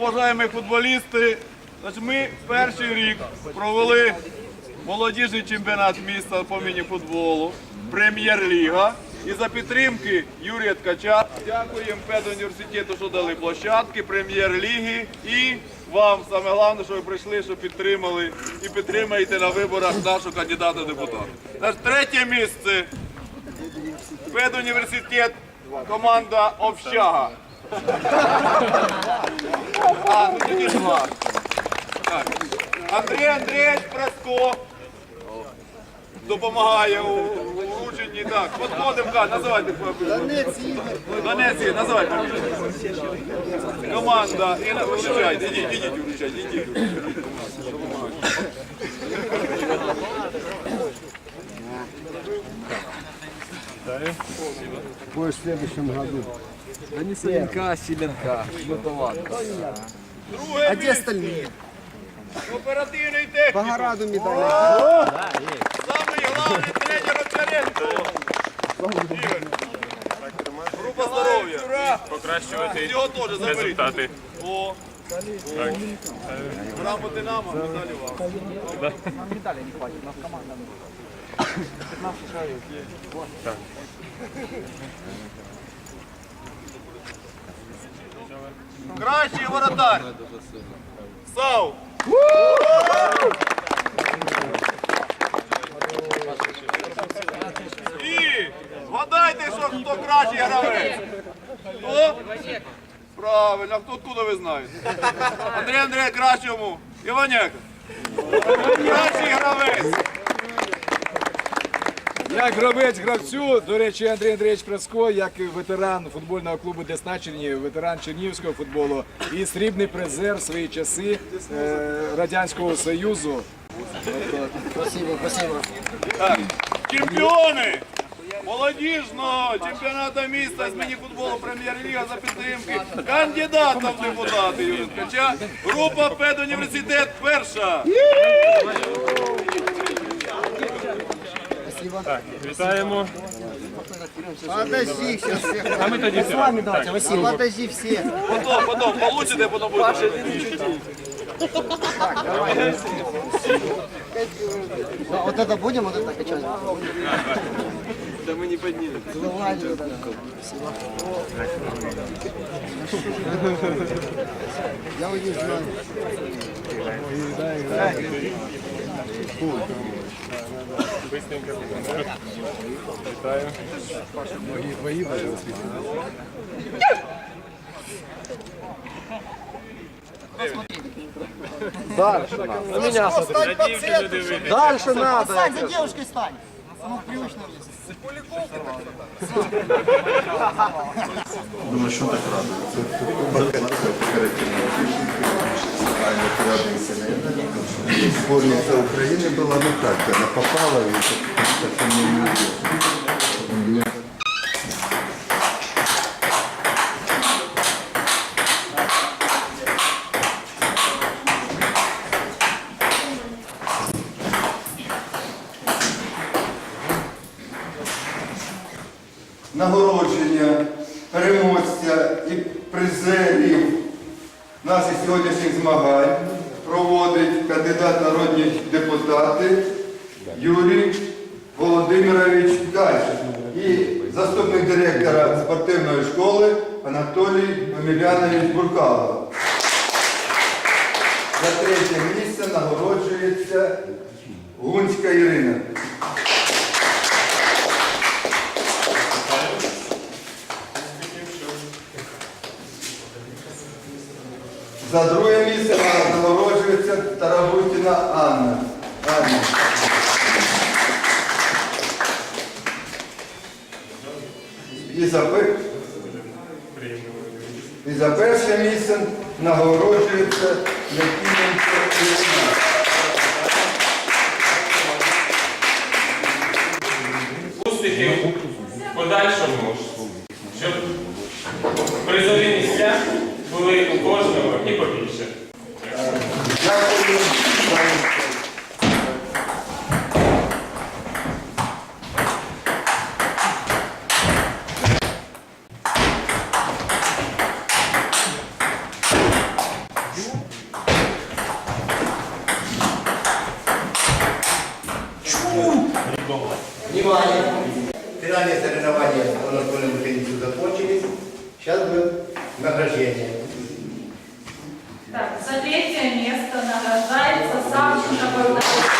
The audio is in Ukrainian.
уважаємо футболісти. Ми перший рік провели молодіжний чемпіонат міста по міні-футболу, прем'єр-ліга. І за підтримки Юрія Ткача дякуємо педуніверситету, що дали площадки, прем'єр-ліги і вам саме головне, що ви прийшли, що підтримали і підтримаєте на виборах нашого кандидата депутата. Значить, третє місце педуніверситет, команда Общага. А, ну тоді два. Так. Андрій Андрійович Праско допомагає у у врученні. Так, підходимо, Кать, називайте. Ігор. Донець Ігор, називайте. Команда. І на- вручайте, ідіть, ідіть, вручайте, ідіть. Будешь в следующем году. Они Соленка, Силенка. Готовато. Друге А где місце. остальные? Оперативний технік. Погораду медали. Самий головний тренер Оцаренко. Ігор. Група здоров'я. покращувати Його теж заберіть. результати. О. Грамоти нам, а медалі вам. Кращий воротар. Сау. І вгадайте, що хто кращий гравець. Хто? Правильно, хто откуда ви знаєте? Андрій Андрій кращому. Іванєк. Кращий гравець. Як гравець гравцю, до речі, Андрій Андрійович Праско, як ветеран футбольного клубу Десна Чернігів, ветеран чернігівського футболу і срібний призер в свої часи е, Радянського Союзу. Спасибо, спасибо. Так, чемпіони молодіжного чемпіонату міста з міні-футболу прем'єр-ліга за підтримки кандидата в депутати Юрія Ткача. Група педуніверситет перша. Вітаємо. Подожди, сейчас всех. А ми тоді С вами давайте, Василий. Подожди всех. Потом, потом, получите, потом будете. Да, вот это будем, вот это качать? Да мы не поднимем. Спасибо. Я вот не знаю. Вітаю. Надіюся, люди вийдуть. Дальше надо. Стань, за девушкой стань. Самое привычное место. Думаю, що так радує? Сборница Украины была, ну как, она попала и как не Нагородження переможця і призерів наших сьогоднішніх змагань проводить кандидат народні депутати Юрій Володимирович Кайш і заступник директора спортивної школи Анатолій Омелянович Буркало. За третє місце нагороджується Гунська Ірина. За друге місце нагороджується Тарабутіна Анна. Анна. І за, і за перше місце нагороджується Якименко Ірина. Успіхів подальшому, щоб призові місця були у кожного і побільше. Дякую. Внимание! Финальные соревнования по настольному теннису закончились. Сейчас будет награждение. Место награждается Савченко